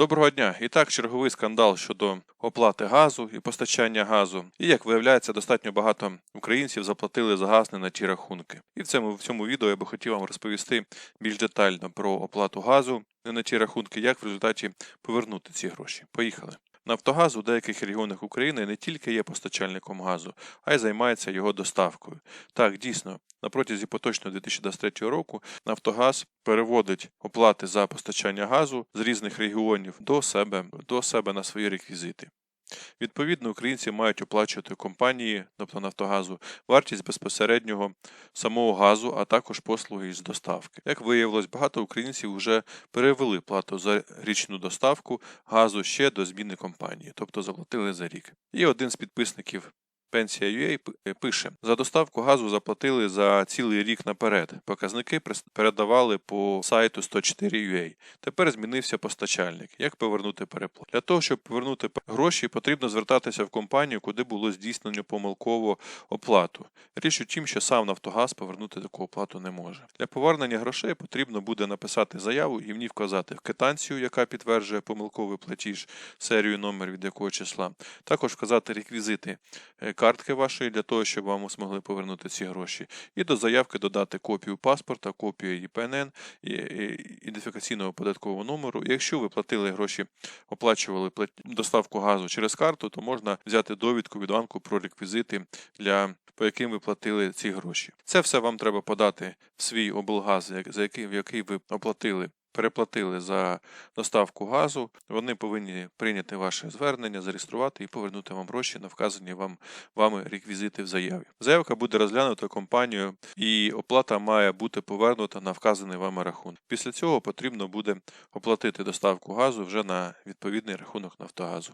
Доброго дня! І так, черговий скандал щодо оплати газу і постачання газу. І як виявляється, достатньо багато українців заплатили за газ не на ті рахунки. І в цьому, в цьому відео я би хотів вам розповісти більш детально про оплату газу не на ті рахунки, як в результаті повернути ці гроші. Поїхали. Нафтогаз у деяких регіонах України не тільки є постачальником газу, а й займається його доставкою. Так, дійсно, на протязі поточного 2023 року Нафтогаз переводить оплати за постачання газу з різних регіонів до себе, до себе на свої реквізити. Відповідно, українці мають оплачувати компанії, тобто Нафтогазу, вартість безпосереднього самого газу, а також послуги із доставки. Як виявилось, багато українців вже перевели плату за річну доставку газу ще до зміни компанії, тобто заплатили за рік. І один з підписників Пенсія.ua п- пише: за доставку газу заплатили за цілий рік наперед. Показники передавали по сайту 104.ua. Тепер змінився постачальник. Як повернути переплату? Для того, щоб повернути гроші, потрібно звертатися в компанію, куди було здійснено помилково оплату. Річ у тім, що сам Нафтогаз повернути таку оплату не може. Для повернення грошей потрібно буде написати заяву і в ній вказати в квитанцію, яка підтверджує помилковий платіж, серію номер від якого числа. Також вказати реквізити е, картки вашої для того, щоб вам змогли повернути ці гроші. І до заявки додати копію паспорта, копію ІПНН, ідентифікаційного податкового номеру. Якщо ви платили гроші, оплачували доставку газу через карту, то можна взяти довідку від банку про реквізити для по яким ви платили ці гроші. Це все вам треба подати в свій облгаз, за який, в який ви оплатили. Переплатили за доставку газу, вони повинні прийняти ваше звернення, зареєструвати і повернути вам гроші на вказані вам вами реквізити в заяві. Заявка буде розглянута компанією, і оплата має бути повернута на вказаний вами рахунок. Після цього потрібно буде оплатити доставку газу вже на відповідний рахунок Нафтогазу.